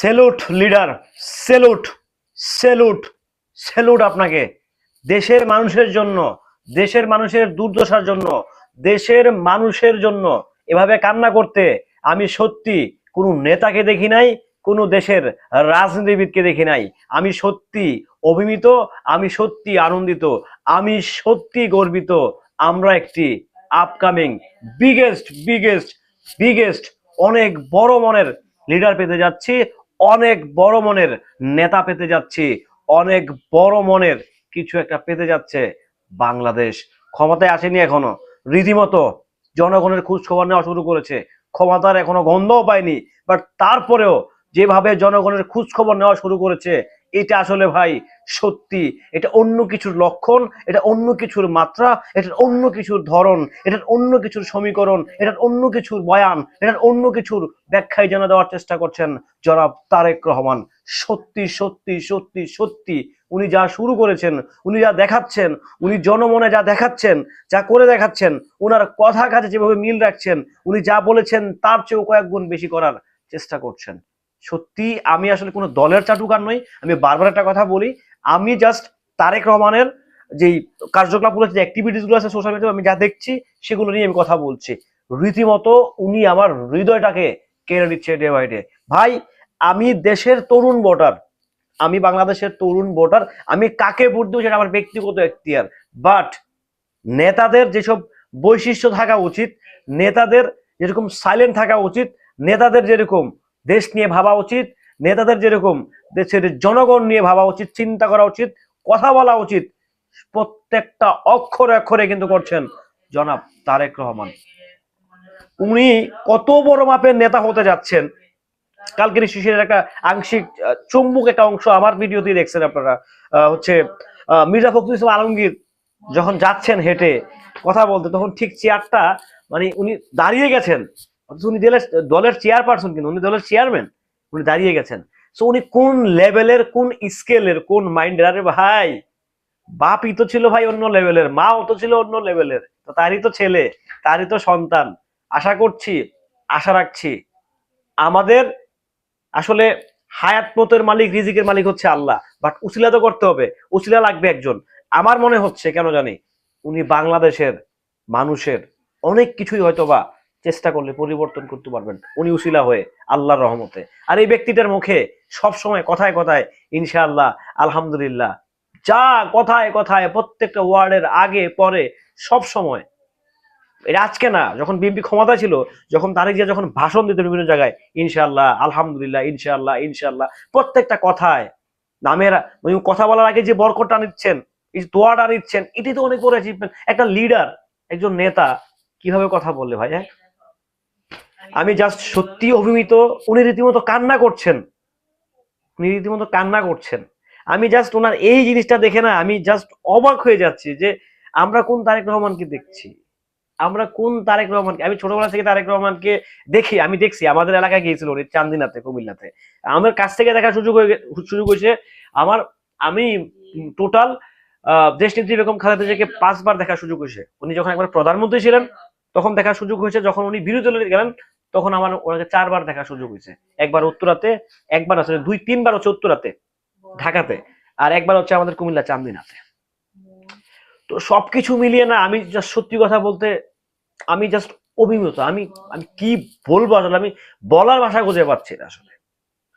Salute leader, salute salute salute আপনাকে। দেশের মানুষের জন্য, দেশের মানুষের দুর্দশার জন্য, দেশের মানুষের জন্য এভাবে কান্না করতে আমি সত্যি কোনো নেতাকে দেখি নাই, কোনো দেশের রাজনীতিবিদকে দেখি নাই। আমি সত্যি অভিমিত, আমি সত্যি আনন্দিত, আমি সত্যি গর্বিত। আমরা একটি আপকামিং বিগেস্ট বিগেস্ট বিগেস্ট অনেক বড় মনের লিডার পেতে যাচ্ছি। অনেক বড় মনের নেতা পেতে যাচ্ছি, অনেক বড় মনের কিছু একটা পেতে যাচ্ছে বাংলাদেশ। ক্ষমতায় আসেনি এখনও। রীতিমতো জনগণের খোঁজ খবর নেওয়া শুরু করেছে। ক্ষমতার এখনও গন্ধও পায়নি বাট তারপরেও যেভাবে জনগণের খোঁজ খবর নেওয়া শুরু করেছে এটা আসলে ভাই সত্যি, এটা অন্য কিছুর লক্ষণ, এটা অন্য কিছুর মাত্রা, এটার অন্য কিছুর ধরন, এটার অন্য কিছুর সমীকরণ, এটার অন্য কিছুর বয়ান, এটার অন্য কিছুর ব্যাখ্যায় যেন দেওয়ার চেষ্টা করছেন জনাব তারেক রহমান। সত্যি সত্যি সত্যি সত্যি, উনি যা শুরু করেছেন, উনি যা দেখাচ্ছেন, উনি জনমনে যা দেখাচ্ছেন, যা করে দেখাচ্ছেন ওনার কথা কাজে যেভাবে মিল রাখছেন, উনি যা বলেছেন তার চেয়েও কয়েক গুণ বেশি করার চেষ্টা করছেন। সত্যি আমি আসলে কোনো দলের চাটুকার নই, আমি বারবার একটা কথা বলি, আমি জাস্ট তারেক রহমানের যেই কার্যকলাপগুলো যে অ্যাক্টিভিটিসগুলো আছে সোশ্যাল মিডিয়ায় আমি যা দেখছি, সেগুলো নিয়ে আমি কথা বলছি। রীতিমতো উনি আমার হৃদয়টাকে কেড়ে নিচ্ছে ডে বাই ডে ভাই, আমি দেশের তরুণ ভোটার, আমি বাংলাদেশের তরুণ ভোটার, আমি কাকে ভোট দেবো সেটা আমার ব্যক্তিগত এখতিয়ার। বাট নেতাদের যেসব বৈশিষ্ট্য থাকা উচিত, নেতাদের যেরকম সাইলেন্ট থাকা উচিত, নেতাদের যেরকম দেশ নিয়ে ভাবা উচিত, নেতাদের যেরকম দেশের জনগণ নিয়ে ভাবা উচিত, চিন্তা করা উচিত, কথা বলা উচিত, প্রত্যেকটা অক্ষরে অক্ষরে কিন্তু করছেন জনাব তারেক রহমান। উনি কত বড় মাপের নেতা হতে যাচ্ছেন। কালকের শিশিরের একটা আংশিক চুম্বক একটা অংশ আমার ভিডিওতেই দেখছেন আপনারা। হচ্ছে মির্জা ফখরুল ইসলাম আলমগীর যখন যাচ্ছেন হেঁটে কথা বলতে, তখন ঠিক চেয়ারটা মানে উনি দাঁড়িয়ে গেছেন। অথচ উনি দলের দলের চেয়ারপারসন কিন্তু, উনি দলের চেয়ারম্যান উনি দাঁড়িয়ে গেছেন। সো উনি কোন লেভেলের কোন স্কেলের কোন মাইন্ডের আরে ভাই, বাপই তো ছিল ভাই অন্য লেভেলের মাও তো ছিল অন্য লেভেলের তো তারই তো ছেলে, তারই তো সন্তান। আশা করছি, আশা রাখছি, আমাদের আসলে হায়াত মতের মালিক, রিজিকের মালিক হচ্ছে আল্লাহ। বাট উসিলা তো করতে হবে, উসিলা লাগবে একজন। আমার মনে হচ্ছে, কেন জানি, উনি বাংলাদেশের মানুষের অনেক কিছুই হয়তো বা চেষ্টা করলে, পরিবর্তন করতে পারবেন। উনি উশিলা হয়ে আল্লাহর রহমতে। আর এই ব্যক্তিটার মুখে সব সময় কথায় কথায় ইনশাআল্লাহ, আলহামদুলিল্লাহ, যা কথায় কথায় প্রত্যেকটা ওয়ার্ডের আগে, পরে সব সময় এটা আজকে না, যখন বিএনপি ক্ষমতা ছিল, যখন তারেক জিয়া যখন ভাষণ দিত বিভিন্ন জায়গায়, ইনশাআল্লাহ, আলহামদুলিল্লাহ, ইনশাআল্লাহ ইনশাআল্লাহ, প্রত্যেকটা কথায়, নামের মানে কথা বলার আগে যে বরকটটা নিচ্ছেন, এই দোয়াটা নিচ্ছেন এটি তো অনেক বড় অ্যাচিভমেন্ট একটা লিডার একজন নেতা, কীভাবে কথা বললে ভাই হ্যাঁ? আমি জাস্ট সত্যি অভিমিত, উনি রীতিমতো কান্না করছেন। উনি রীতিমতো কান্না করছেন। আমি জাস্ট ওনার এই জিনিসটা দেখে না, আমি জাস্ট অবাক হয়ে যাচ্ছি যে আমরা কোন তারেক রহমানকে দেখছি? আমরা কোন তারেক রহমানকে আমি ছোটবেলা থেকে তারেক রহমানকে দেখি, আমি দেখছি। আমাদের এলাকায় গিয়েছিল উনি, চান্দিনাতে, কুমিল্লাতে। আমার কাছ থেকে দেখার সুযোগ হয়ে সুযোগ হয়েছে, আমার, আমি টোটাল দেশ নেত্রী বেগম খালেদা জিয়াকে পাঁচবার দেখার সুযোগ হয়েছে। উনি যখন একবার প্রধানমন্ত্রী ছিলেন, তখন দেখার সুযোগ হয়েছে, যখন উনি বিরোধী দলে গেলেন তখন আমার ওনাকে চারবার দেখার সুযোগ হয়েছে। একবার উত্তরাতে, একবার আছে, দুই, তিনবার হচ্ছে উত্তরাতে, ঢাকাতে, আর একবার হচ্ছে আমাদের কুমিল্লা চান্দিনাতে। তো সবকিছু মিলিয়ে না আমি জাস্ট সত্যি কথা বলতে, আমি জাস্ট অভিমত আমি আমি কি বলব আসলে? আমি বলার ভাষা খুঁজে পাচ্ছি না আসলে।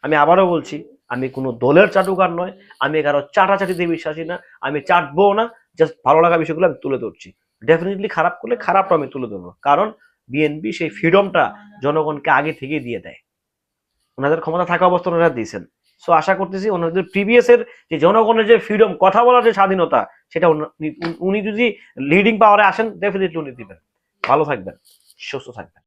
আমি আবারও বলছি, আমি কোনো দলের চাটুকার নয়, আমি কারও চাটাচাটিতে বিশ্বাসী না, আমি চাটবো না জাস্ট ভালো লাগা বিষয়গুলো আমি তুলে ধরছি। ডেফিনেটলি খারাপ করলে খারাপটা আমি তুলে ধরবো। কারণ বিএনপি সেই ফ্রিডমটা জনগণকে আগে থেকে দিয়ে দেয়। ওনাদের ক্ষমতা থাকা অবস্থা ওনারা দিয়েছেন। সো আশা করতেছি ওনাদের প্রিভিয়াস এর যে জনগণের যে ফ্রিডম কথা বলার যে স্বাধীনতা, সেটা উনি- যদি লিডিং পাওয়ারে আসেন ডেফিনেটলি উনি দিবেন। ভালো থাকবেন, সুস্থ থাকবেন।